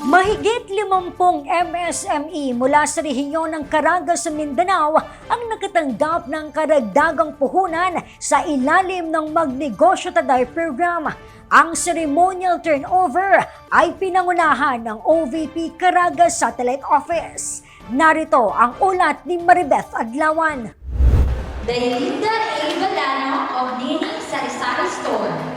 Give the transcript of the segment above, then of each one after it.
Mahigit 50 MSME mula sa rehiyon ng Caraga sa Mindanao ang nakatanggap ng karagdagang puhunan sa ilalim ng Magnegosyo Taday Program. Ang ceremonial turnover ay pinangunahan ng OVP Caraga Satellite Office. Narito ang ulat ni Maribeth Adlawan. Dailida A. Valano of Nini Sarisari Store.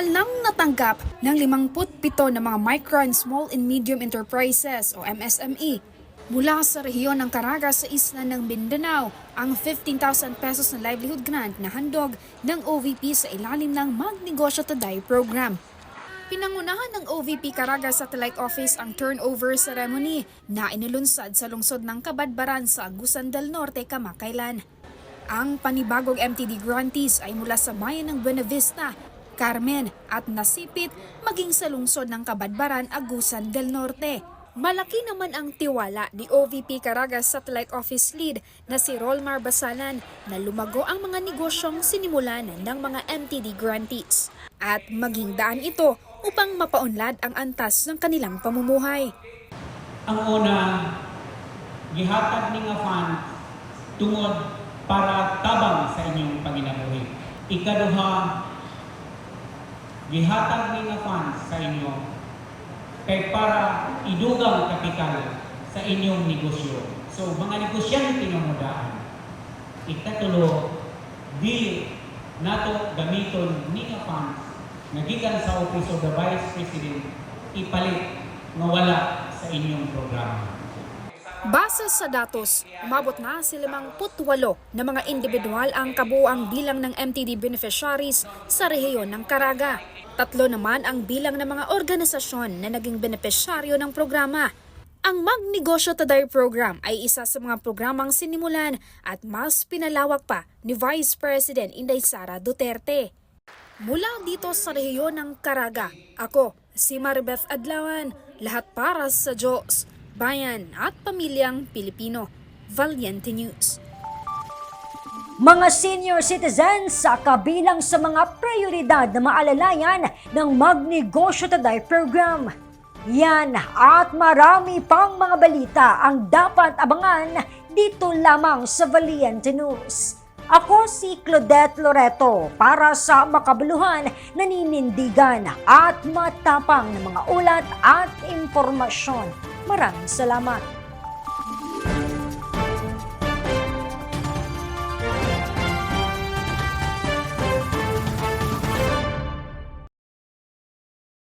Nang natanggap ng 57 na mga micro and small and medium enterprises o MSME mula sa rehiyon ng Caraga sa isla ng Mindanao ang 15,000 pesos na livelihood grant na handog ng OVP sa ilalim ng Magnegosyo Today program. Pinangunahan ng OVP Caraga Satellite Office ang turnover ceremony na inilunsad sa lungsod ng Kabadbaran sa Agusan del Norte, Kamakailan. Ang panibagong MTD grantees ay mula sa bayan ng Buena Vista, Carmen at Nasipit maging sa lungsod ng Kabadbaran, Agusan del Norte. Malaki naman ang tiwala ni OVP Caraga Satellite Office Lead na si Rolmar Basalan na lumago ang mga negosyong sinimulan ng mga MTD grantees at maging daan ito upang mapaunlad ang antas ng kanilang pamumuhay. Ang una, gihatag ni nga fund tungod para tabang sa inyong panginabuhi. Ikaduha, gihatag ni nga fund sa inyo kay para idugang kapital sa inyong negosyo. So, mga negosyante nga mudaan. Ikatulo, di nato gamiton ni nga funds na gikan sa Office of the Vice President ipalit nga wala sa inyong programa. Base sa datos, umabot na sa 58 na mga individual ang kabuang bilang ng MTD beneficiaries sa rehiyon ng Caraga. Tatlo naman ang bilang ng mga organisasyon na naging benepisyaryo ng programa. Ang Magnegosyo Today program ay isa sa mga programang sinimulan at mas pinalawak pa ni Vice President Inday Sara Duterte. Mula dito sa rehiyon ng Caraga, ako si Maribeth Adlawan, lahat para sa Diyos, bayan at pamilyang Pilipino. Valiente News. Mga senior citizens sa kabilang sa mga prioridad na maalalayan ng Magnegosyo Today program. Yan at marami pang mga balita ang dapat abangan dito lamang sa Valiente News. Ako si Claudette Loreto para sa makabuluhan, naninindigan at matapang na mga ulat at impormasyon. Maraming salamat.